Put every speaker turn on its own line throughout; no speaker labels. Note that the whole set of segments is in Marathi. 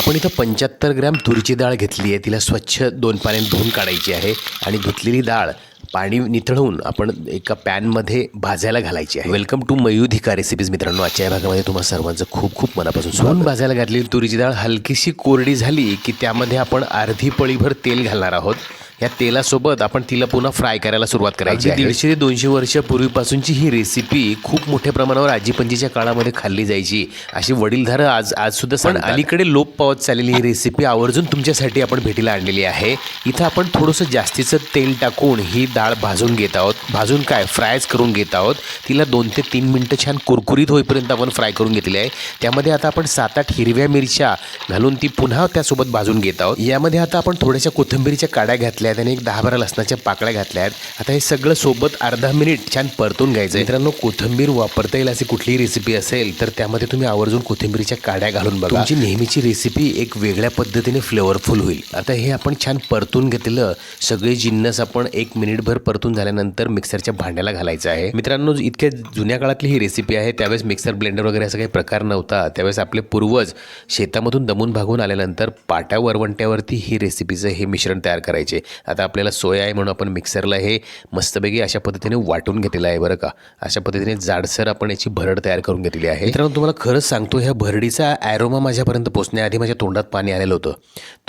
आपण इथं पंच्याहत्तर ग्रॅम तुरीची डाळ घेतली आहे. तिला स्वच्छ दोन पाण्याने धुवून काढायची आहे आणि धुतलेली डाळ पाणी नितळवून आपण एका पॅनमध्ये भाजायला घालायची आहे. वेलकम टू मयुधिका रेसिपीज मित्रांनो. आजच्या या भागामध्ये तुम्हाला सर्वांचं खूप खूप मनापासून स्वागत. भाजायला घातलेली तुरीची डाळ हलकीशी कोरडी झाली की त्यामध्ये आपण अर्धी पळीभर तेल घालणार आहोत. या तेलासोबत आपण तिला पुन्हा फ्राय करायला सुरुवात करायची दीडशे ते दोनशे वर्षापूर्वीपासूनची ही रेसिपी खूप मोठ्या प्रमाणावर आजी पंजीच्या काळामध्ये खाल्ली जायची. अशी वडीलधारं आज आज सुद्धा पण अलीकडे लोप पावत चाललेली ही रेसिपी आवर्जून तुमच्यासाठी आपण भेटीला आणलेली आहे. इथं आपण थोडंसं जास्तीचं तेल टाकून ही डाळ भाजून घेत आहोत. भाजून काय? फ्रायच करून घेत आहोत. तिला दोन ते तीन मिनटं छान कुरकुरीत होईपर्यंत आपण फ्राय करून घेतली आहे. त्यामध्ये आता आपण सात आठ हिरव्या मिरच्या घालून ती पुन्हा त्यासोबत भाजून घेत आहोत. यामध्ये आता आपण थोड्याशा कोथिंबीरीच्या काड्या घातल्या आहेत आणि एक दहा बारा लसणाच्या पाकळ्या घातल्या आहेत. आता हे सगळं सोबत अर्धा मिनिट छान परतून घ्यायचं आहे. मित्रांनो कोथिंबीर वापरता येईल अशी कुठलीही रेसिपी असेल तर त्यामध्ये तुम्ही आवर्जून कोथिंबीरीच्या काड्या घालून बघा. तुमची नेहमीची रेसिपी एक वेगळ्या पद्धतीने फ्लेवरफुल होईल. आता हे आपण छान परतून घेतलेलं सगळे जिन्नस आपण एक दिवसभर परतून झाल्यानंतर मिक्सरच्या भांड्याला घालायचं आहे. मित्रांनो इतक्या जुन्या काळातली ही रेसिपी आहे. त्यावेळेस मिक्सर ब्लेंडर वगैरे असा काही प्रकार नव्हता. त्यावेळेस आपले पूर्वज शेतामधून दमून भागून आल्यानंतर पाट्या वरवंट्यावरती ही रेसिपीचं हे मिश्रण तयार करायचे. आता आपल्याला सोय आहे म्हणून आपण मिक्सरला हे मस्तपैकी अशा पद्धतीने वाटून घेतलेलं आहे बरं का. अशा पद्धतीने जाडसर आपण याची भरड तयार करून घेतलेली आहे. मित्रांनो तुम्हाला खरंच सांगतो ह्या भरडीचा ॲरोमा माझ्यापर्यंत पोचण्याआधी माझ्या तोंडात पाणी आलेलं होतं.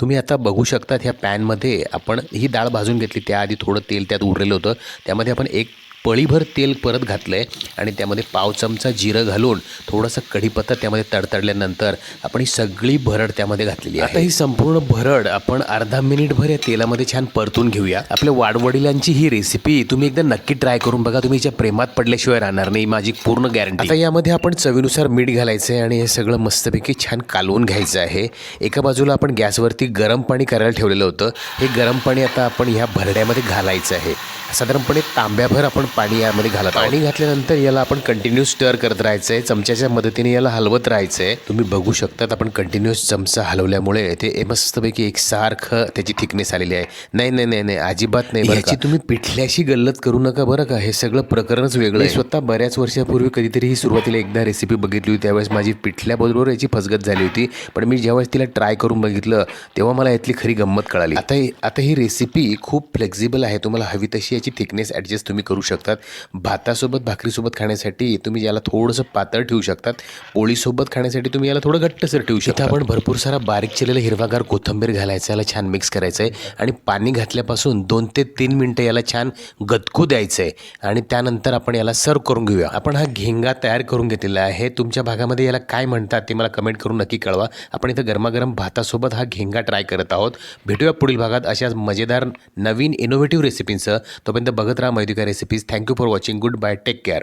तुम्ही आता बघू शकतात ह्या पॅनमध्ये आपण ही डाळ भाजून घेतली. त्याआधी थोडं तेल त्यात उरलेलं होतं. त्यामध्ये आपण एक पळीभर तेल परत घातलं आहे आणि त्यामध्ये पाव चमचा जिरं घालून थोडंसं कढीपत्ता त्यामध्ये तडतडल्यानंतर आपण ही सगळी भरड त्यामध्ये घातलेली आहे. आता ही संपूर्ण भरड आपण अर्धा मिनिटभर या तेलामध्ये छान परतून घेऊया. आपल्या वाडवडिलांची ही रेसिपी तुम्ही एकदा नक्की ट्राय करून बघा. तुम्ही हिच्या प्रेमात पडल्याशिवाय राहणार नाही माझी पूर्ण गॅरंटी आता यामध्ये आपण चवीनुसार मीठ घालायचं आहे आणि हे सगळं मस्तपैकी छान कालवून घ्यायचं आहे. एका बाजूला आपण गॅसवरती गरम पाणी करायला ठेवलेलं होतं. हे गरम पाणी आता आपण ह्या भरड्यामध्ये घालायचं आहे. साधारणपणे तांब्याभर आपण पाणी यामध्ये घालत. पाणी घातल्यानंतर याला आपण कंटिन्यू स्टर करत राहायचं आहे चमच्याच्या मदतीने याला हलवत राहायचं आहे तुम्ही बघू शकतात आपण कंटिन्युअस चमचा हलवल्यामुळे ते मस्तपैकी एकसारखं त्याची थिकनेस आलेली आहे. नाही नाही नाही नाही अजिबात नाही याची तुम्ही पिठल्याशी गल्लत करू नका बरं का. हे सगळं प्रकरणच वेगळं आहे. स्वतः बऱ्याच वर्षापूर्वी कधीतरी ही सुरुवातीला एकदा रेसिपी बघितली होती. त्यावेळेस माझी पिठल्याबरोबर याची फसगत झाली होती. पण मी ज्यावेळेस तिला ट्राय करून बघितलं तेव्हा मला यातली खरी गंमत कळाली. आता ही- आता ही रेसिपी खूप फ्लेक्झिबल आहे. तुम्हाला हवी तशी याची थिकनेस ॲडजस्ट तुम्ही करू शकतात. भातासोबत भाकरीसोबत खाण्यासाठी तुम्ही याला थोडंसं पातळ ठेवू शकतात. पोळीसोबत खाण्यासाठी तुम्ही याला थोडं घट्टसर ठेवू शकता आपण भरपूर सारा बारीक चिरलेला हिरवागार कोथंबीर घालायचं याला छान मिक्स करायचं आहे आणि पाणी घातल्यापासून दोन ते तीन मिनटं याला छान गदकू द्यायचं आहे आणि त्यानंतर आपण याला सर्व करून घेऊया. आपण हा घेंगा तयार करून घेतलेला आहे. तुमच्या भागामध्ये याला काय म्हणतात ते मला कमेंट करून नक्की कळवा. आपण इथं गरमागरम भातासोबत हा घेंगा ट्राय करत आहोत. भेटूया पुढील भागात अशाच मजेदार नवीन इनोव्हेटिव्ह रेसिपींसह तोपर्यंत बघत राहा मैदिका recipes Thank you for watching. Goodbye. Take care.